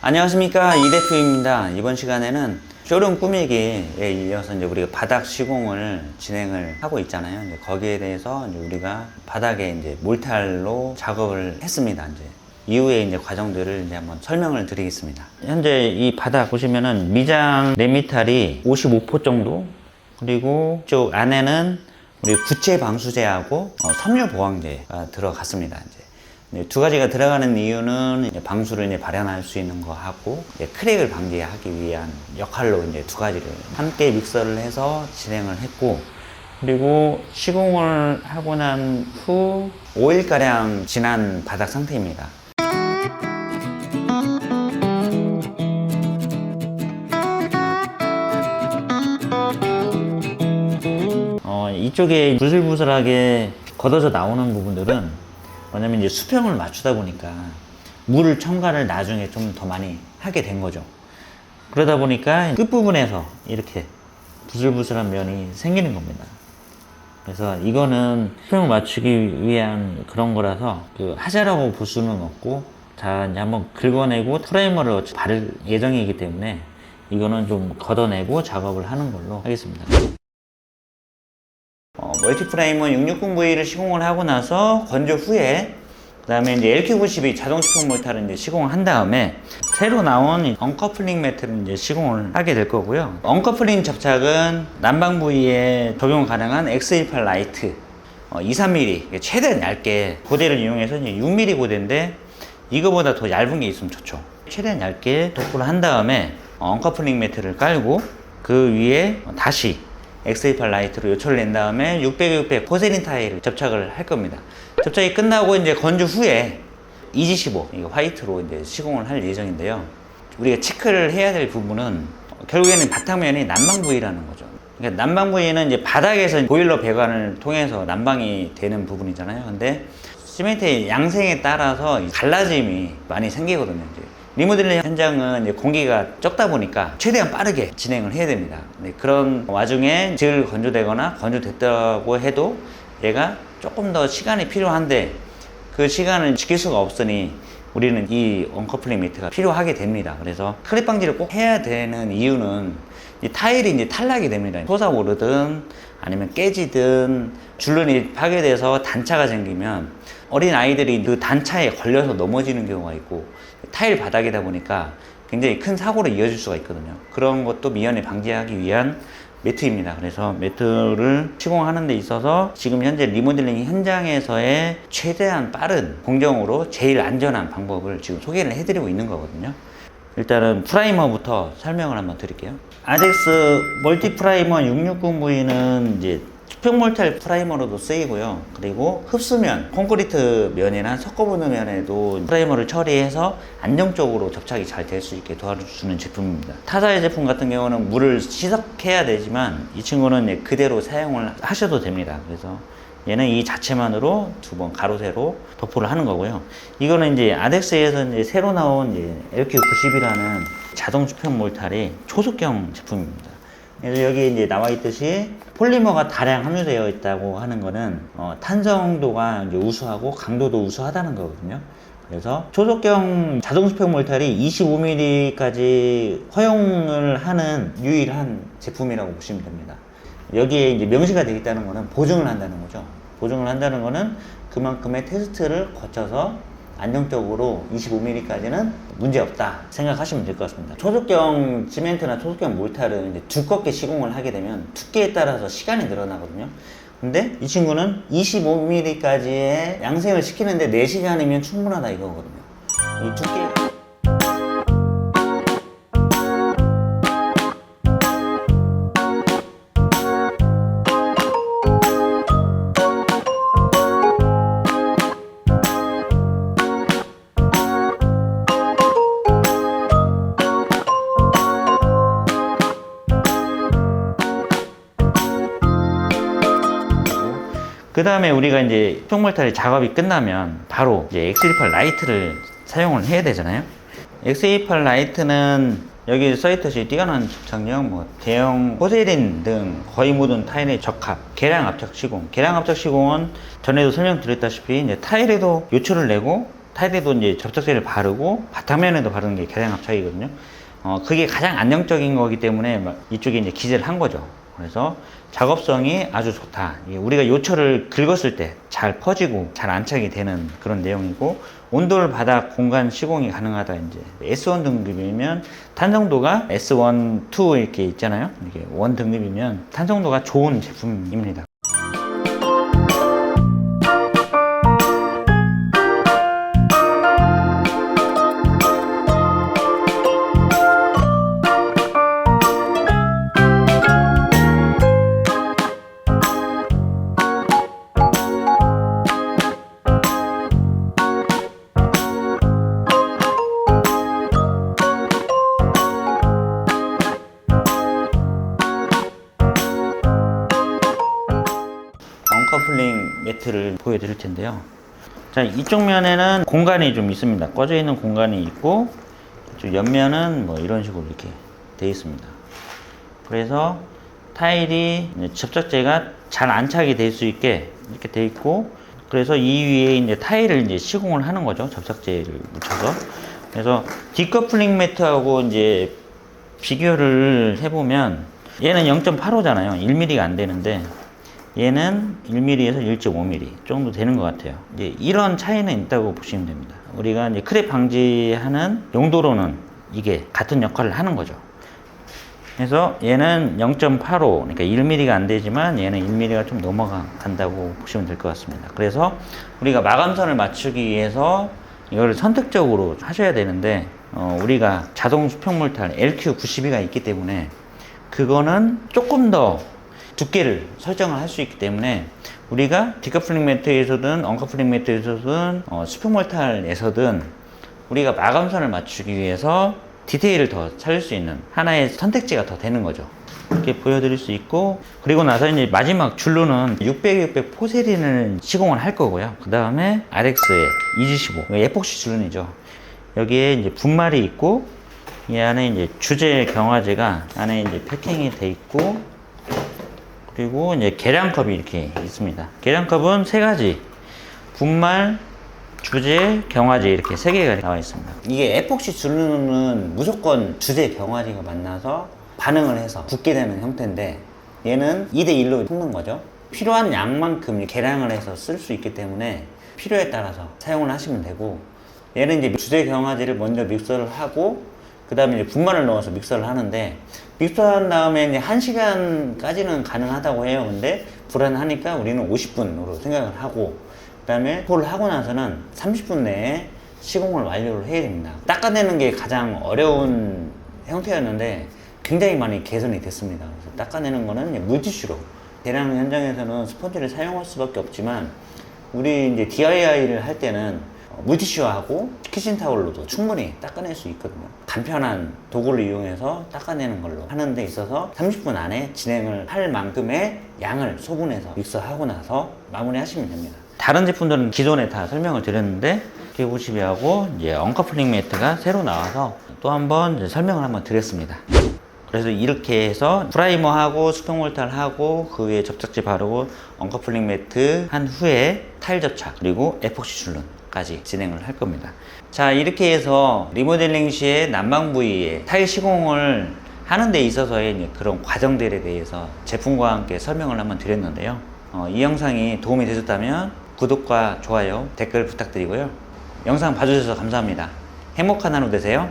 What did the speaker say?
안녕하십니까 이 대표입니다. 이번 시간에는 쇼룸 꾸미기에 이어서 이제 우리가 바닥 시공을 진행을 하고 있잖아요. 이제 거기에 대해서 이제 우리가 바닥에 이제 몰탈로 작업을 했습니다. 이제 이후에 이제 과정들을 이제 한번 설명을 드리겠습니다. 현재 이 바닥 보시면은 미장 네미탈이 55% 정도 그리고 쪽 안에는 우리 구체 방수제하고 어, 섬유 보강제가 들어갔습니다. 이제 네, 두 가지가 들어가는 이유는 방수를 이제 발현할 수 있는 거 하고 크랙을 방지하기 위한 역할로 이제 두 가지를 함께 믹서를 해서 진행을 했고 그리고 시공을 하고 난 후 5일가량 지난 바닥 상태입니다. 이쪽에 부슬부슬하게 걷어져 나오는 부분들은 뭐냐면 이제 수평을 맞추다 보니까 물 첨가를 나중에 좀 더 많이 하게 된 거죠. 그러다 보니까 끝부분에서 이렇게 부슬부슬한 면이 생기는 겁니다. 그래서 이거는 수평을 맞추기 위한 그런 거라서 그 하자라고 볼 수는 없고 자 이제 한번 긁어내고 프라이머를 바를 예정이기 때문에 이거는 좀 걷어내고 작업을 하는 걸로 하겠습니다. 어, 멀티프라임은 660V를 시공을 하고 나서 건조 후에 그 다음에 이제 LQ90이 자동 시공 몰타를 이제 시공을 한 다음에 새로 나온 이 언커플링 매트를 이제 시공을 하게 될 거고요. 언커플링 접착은 난방 부위에 적용 가능한 X18 라이트 어, 2, 3mm 최대한 얇게 고대를 이용해서 이제 6mm 고대인데 이거보다 더 얇은 게 있으면 좋죠. 최대한 얇게 도포를 한 다음에 어, 언커플링 매트를 깔고 그 위에 다시 X18 라이트로 요철을 낸 다음에 600, 600 포세린 타일을 접착을 할 겁니다. 접착이 끝나고 이제 건조 후에 EG15 이거 화이트로 이제 시공을 할 예정인데요. 우리가 체크를 해야 될 부분은 결국에는 바탕면이 난방 부위라는 거죠. 그러니까 난방 부위는 이제 바닥에서 보일러 배관을 통해서 난방이 되는 부분이잖아요. 근데 시멘트의 양생에 따라서 갈라짐이 많이 생기거든요. 이제. 리모델링 현장은 공기가 적다 보니까 최대한 빠르게 진행을 해야 됩니다. 네, 그런 와중에 질 건조되거나 건조됐다고 해도 얘가 조금 더 시간이 필요한데 그 시간을 지킬 수가 없으니 우리는 이 언커플링 매트가 필요하게 됩니다. 그래서 크랙 방지를 꼭 해야 되는 이유는 이 타일이 이제 탈락이 됩니다. 솟아오르든 아니면 깨지든 줄눈이 파괴돼서 단차가 생기면 어린 아이들이 그 단차에 걸려서 넘어지는 경우가 있고 타일 바닥이다 보니까 굉장히 큰 사고로 이어질 수가 있거든요. 그런 것도 미연에 방지하기 위한 매트입니다. 그래서 매트를 시공하는 데 있어서 지금 현재 리모델링 현장에서의 최대한 빠른 공정으로 제일 안전한 방법을 지금 소개를 해드리고 있는 거거든요. 일단은 프라이머부터 설명을 한번 드릴게요. 아덱스 멀티 프라이머 660V는 이제 수평 몰탈 프라이머로도 쓰이고요. 그리고 흡수면, 콘크리트 면이나 섞어보는 면에도 프라이머를 처리해서 안정적으로 접착이 잘 될 수 있게 도와주는 제품입니다. 타사의 제품 같은 경우는 물을 시석해야 되지만 이 친구는 그대로 사용을 하셔도 됩니다. 그래서 얘는 이 자체만으로 두 번 가로 세로 도포를 하는 거고요. 이거는 이제 아덱스에서 이제 새로 나온 이제 LQ90이라는 자동 수평 몰탈이 초속형 제품입니다. 그래서 여기 이제 나와 있듯이 폴리머가 다량 함유되어 있다고 하는 거는 어, 탄성도가 이제 우수하고 강도도 우수하다는 거거든요. 그래서 초속경 자동 수평 몰탈이 25mm까지 허용을 하는 유일한 제품이라고 보시면 됩니다. 여기에 이제 명시가 되어 있다는 거는 보증을 한다는 거죠. 보증을 한다는 거는 그만큼의 테스트를 거쳐서 안정적으로 25mm까지는 문제 없다 생각하시면 될 것 같습니다. 초속경 시멘트나 초속경 몰탈은 이제 두껍게 시공을 하게 되면 두께에 따라서 시간이 늘어나거든요. 근데 이 친구는 25mm까지의 양생을 시키는데 4시간이면 충분하다 이거거든요. 이 두께 그 다음에 우리가 이제 평몰탈이 작업이 끝나면 바로 이제 X28 라이트를 사용을 해야 되잖아요. X28 라이트는 여기 써있듯이 뛰어난 집착력, 뭐 대형 포세린 등 거의 모든 타일의 적합, 계량 압착 시공. 계량 압착 시공은 전에도 설명드렸다시피 이제 타일에도 요철을 내고 타일에도 이제 접착제를 바르고 바탕면에도 바르는 게 계량 압착이거든요. 어, 그게 가장 안정적인 거기 때문에 막 이쪽에 이제 기재를 한 거죠. 그래서 작업성이 아주 좋다. 우리가 요철을 긁었을 때 잘 퍼지고 잘 안착이 되는 그런 내용이고 온돌 바닥 공간 시공이 가능하다. 이제 S1 등급이면 탄성도가 S1, 2 이렇게 있잖아요. 이게 1 등급이면 탄성도가 좋은 제품입니다. 매트를 보여드릴 텐데요. 자, 이쪽 면에는 공간이 좀 있습니다. 꺼져 있는 공간이 있고, 옆면은 뭐 이런 식으로 이렇게 돼 있습니다. 그래서 타일이 접착제가 잘 안착이 될 수 있게 이렇게 돼 있고, 그래서 이 위에 이제 타일을 이제 시공을 하는 거죠. 접착제를 묻혀서. 그래서 디커플링 매트하고 이제 비교를 해보면 얘는 0.85잖아요. 1mm가 안 되는데 얘는 1mm에서 1.5mm 정도 되는 것 같아요. 이제 이런 차이는 있다고 보시면 됩니다. 우리가 이제 크랙 방지하는 용도로는 이게 같은 역할을 하는 거죠. 그래서 얘는 0.85, 그러니까 1mm가 안 되지만 얘는 1mm가 좀 넘어간다고 보시면 될 것 같습니다. 그래서 우리가 마감선을 맞추기 위해서 이거를 선택적으로 하셔야 되는데, 어, 우리가 자동 수평물탈 LQ92가 있기 때문에 그거는 조금 더 두께를 설정을 할 수 있기 때문에 우리가 디커플링 매트에서든 언커플링 매트에서든 어, 수평몰탈에서든 우리가 마감선을 맞추기 위해서 디테일을 더 찾을 수 있는 하나의 선택지가 더 되는 거죠. 이렇게 보여드릴 수 있고 그리고 나서 이제 마지막 줄로는 600, 600 포세린을 시공을 할 거고요. 그 다음에 RX의 2G15 에폭시 줄눈이죠. 여기에 이제 분말이 있고 이 안에 이제 주제 경화제가 안에 이제 패킹이 돼 있고 그리고 이제 계량컵이 이렇게 있습니다. 계량컵은 세 가지. 분말, 주제, 경화제 이렇게 세 개가 나와 있습니다. 이게 에폭시 줄루는 무조건 주제, 경화제가 만나서 반응을 해서 붙게 되는 형태인데 얘는 2대1로 섞는 거죠. 필요한 양만큼 계량을 해서 쓸 수 있기 때문에 필요에 따라서 사용을 하시면 되고 얘는 이제 주제 경화제를 먼저 믹서를 하고 그 다음에 이제 분말을 넣어서 믹서를 하는데 믹서한 다음에 이제 1시간까지는 가능하다고 해요. 근데 불안하니까 우리는 50분으로 생각을 하고 그 다음에 콜을 하고 나서는 30분 내에 시공을 완료를 해야 됩니다. 닦아내는 게 가장 어려운 형태였는데 굉장히 많이 개선이 됐습니다. 그래서 닦아내는 거는 물티슈로 대량 현장에서는 스펀지를 사용할 수밖에 없지만 우리 이제 DIY를 할 때는 물티슈하고 키친타올로도 충분히 닦아낼 수 있거든요. 간편한 도구를 이용해서 닦아내는 걸로 하는 데 있어서 30분 안에 진행을 할 만큼의 양을 소분해서 믹서하고 나서 마무리 하시면 됩니다. 다른 제품들은 기존에 다 설명을 드렸는데 K92하고 이제 언커플링 매트가 새로 나와서 또 한번 설명을 한번 드렸습니다. 그래서 이렇게 해서 프라이머하고 수평몰탈하고 그 위에 접착제 바르고 언커플링 매트 한 후에 타일 접착 그리고 에폭시 줄눈 까지 진행을 할 겁니다. 자 이렇게 해서 리모델링 시에 난방 부위에 타일 시공을 하는 데 있어서의 그런 과정들에 대해서 제품과 함께 설명을 한번 드렸는데요. 어, 이 영상이 도움이 되셨다면 구독과 좋아요, 댓글 부탁드리고요. 영상 봐주셔서 감사합니다. 행복한 하루 되세요.